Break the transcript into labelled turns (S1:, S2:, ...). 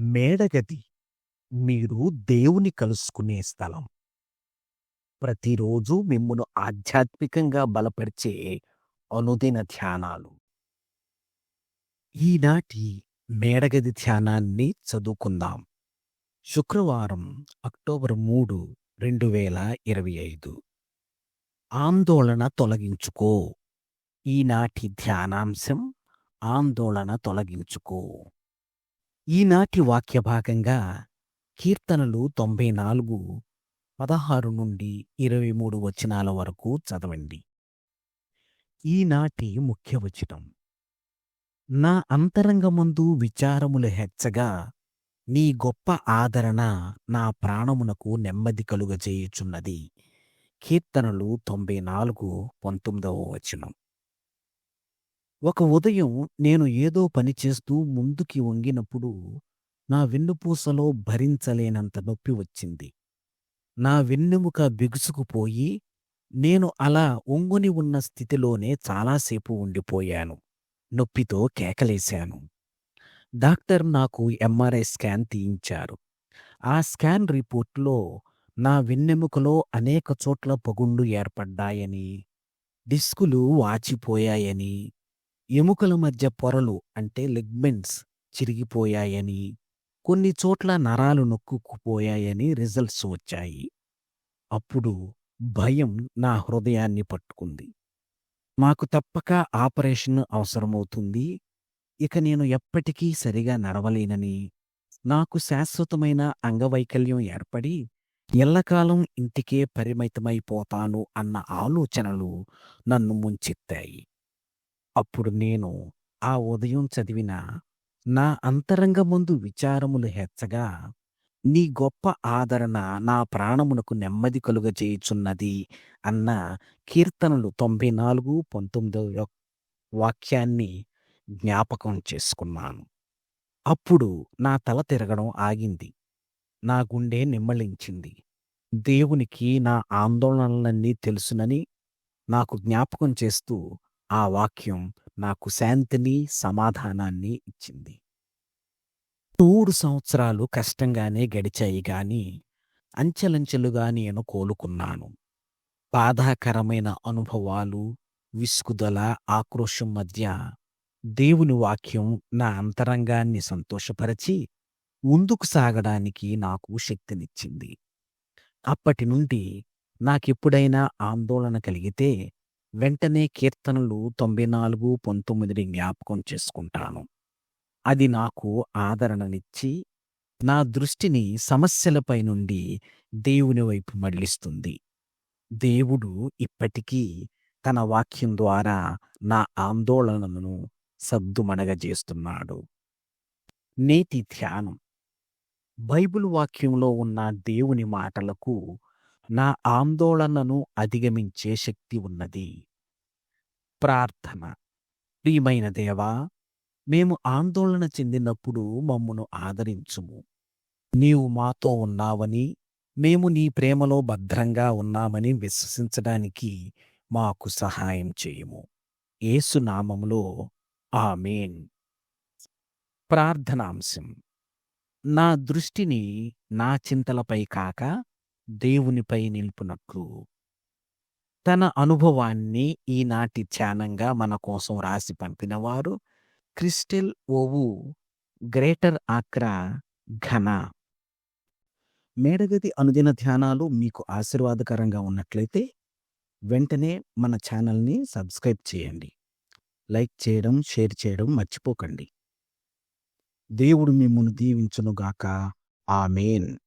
S1: మేడగది మీరు దేవుని కలుసుకునే స్థలం. ప్రతిరోజు మిమ్మును ఆధ్యాత్మికంగా బలపరిచే అనుదిన ధ్యానాలు. ఈనాటి మేడగది ధ్యానాన్ని చదువుకుందాం. శుక్రవారం అక్టోబర్ మూడు రెండు వేల ఇరవై ఐదు ఆందోళన తొలగించుకో ఈనాటి ధ్యానాంశం ఆందోళన తొలగించుకో ఈనాటి వాక్య భాగంగా కీర్తనలు తొంభై నాలుగు పదహారు నుండి ఇరవై మూడు వచనాల వరకు చదవండి. ఈనాటి ముఖ్య వచనం. నా అంతరంగమందు విచారములు హెచ్చగా నీ గొప్ప ఆదరణ నా ప్రాణమునకు నెమ్మది కలుగజేయుచున్నది. కీర్తనలు తొంభై నాలుగు పంతొమ్మిదవ వచనం. ఒక ఉదయం నేను ఏదో పని చేస్తూ ముందుకి వంగినప్పుడు నా వెన్నుపూసలో భరించలేనంత నొప్పి వచ్చింది. నా వెన్నెముక బిగుసుకుపోయి నేను అలా ఒంగుని ఉన్న స్థితిలోనే చాలాసేపు ఉండిపోయాను. నొప్పితో కేకలేశాను. డాక్టర్ నాకు ఎంఆర్ఐ స్కాన్ తీయించారు. ఆ స్కాన్ రిపోర్ట్లో నా వెన్నెముకలో అనేక చోట్ల పగుండు ఏర్పడ్డాయని డిస్కులు వాచిపోయాయని ఎముకల మధ్య పొరలు అంటే లిగ్మెంట్స్ చిరిగిపోయాయని కొన్ని చోట్ల నరాలు నొక్కుకుపోయాయని రిజల్ట్స్ వచ్చాయి. అప్పుడు భయం నా హృదయాన్ని పట్టుకుంది. మాకు తప్పక ఆపరేషన్ అవసరమవుతుంది. ఇక నేను ఎప్పటికీ సరిగా నడవలేనని నాకు శాశ్వతమైన అంగవైకల్యం ఏర్పడి ఎల్లకాలం ఇంటికే పరిమితమైపోతాను అన్న ఆలోచనలు నన్ను ముంచెత్తాయి. అప్పుడు నేను ఆ ఉదయం చదివిన నా అంతరంగమందు విచారములు హెచ్చగా నీ గొప్ప ఆదరణ నా ప్రాణమునకు నెమ్మది కలుగజేయుచున్నది అన్న కీర్తనలు తొంభై నాలుగు పంతొమ్మిదవ వాక్యాన్ని జ్ఞాపకం చేసుకున్నాను. అప్పుడు నా తల తిరగడం ఆగింది. నా గుండె నిమ్మళించింది దేవునికి నా ఆందోళనలన్నీ తెలుసునని నాకు జ్ఞాపకం చేస్తూ ఆ వాక్యం నాకు శాంతిని సమాధానాన్ని ఇచ్చింది. మూడు సంవత్సరాలు కష్టంగానే గడిచాయి గాని అంచెలంచెలుగా నేను కోలుకున్నాను. బాధాకరమైన అనుభవాలు విసుగుదల ఆక్రోశం మధ్య దేవుని వాక్యం నా అంతరంగాన్ని సంతోషపరచి ముందుకు సాగడానికి నాకు శక్తినిచ్చింది. అప్పటి నుండి నాకెప్పుడైనా ఆందోళన కలిగితే వెంటనే కీర్తనలు తొంభై నాలుగు పంతొమ్మిదిని జ్ఞాపకం చేసుకుంటాను. అది నాకు ఆదరణనిచ్చి నా దృష్టిని సమస్యలపై నుండి దేవుని వైపు మళ్ళిస్తుంది. దేవుడు ఇప్పటికీ తన వాక్యం ద్వారా నా ఆందోళనను సద్దుమణగజేస్తున్నాడు. నేటి ధ్యానం. బైబిల్ వాక్యంలో ఉన్న దేవుని మాటలకు నా ఆందోళనను అధిగమించే శక్తి ఉన్నది. ప్రార్థన. ప్రియమైన దేవా మేము ఆందోళన చెందినప్పుడు మమ్మును ఆదరించుము. నీవు మాతో ఉన్నావని మేము నీ ప్రేమలో భద్రంగా ఉన్నామని విశ్వసించడానికి మాకు సహాయం చేయము. ఏసునామములో ఆమెన్. ప్రార్థనాంశం. నా దృష్టిని నా చింతలపై కాక దేవునిపై నిలిపినట్లు. తన అనుభవాన్ని ఈనాటి ధ్యానంగా మన కోసం రాసి పంపినవారు క్రిస్టిల్ ఓవు గ్రేటర్ ఆక్రా ఘన. మేడగది అనుదిన ధ్యానాలు మీకు ఆశీర్వాదకరంగా ఉన్నట్లయితే వెంటనే మన ఛానల్ని సబ్స్క్రైబ్ చేయండి. లైక్ చేయడం షేర్ చేయడం మర్చిపోకండి. దేవుడు మిమ్మల్ని దీవించునుగాక. ఆమెన్.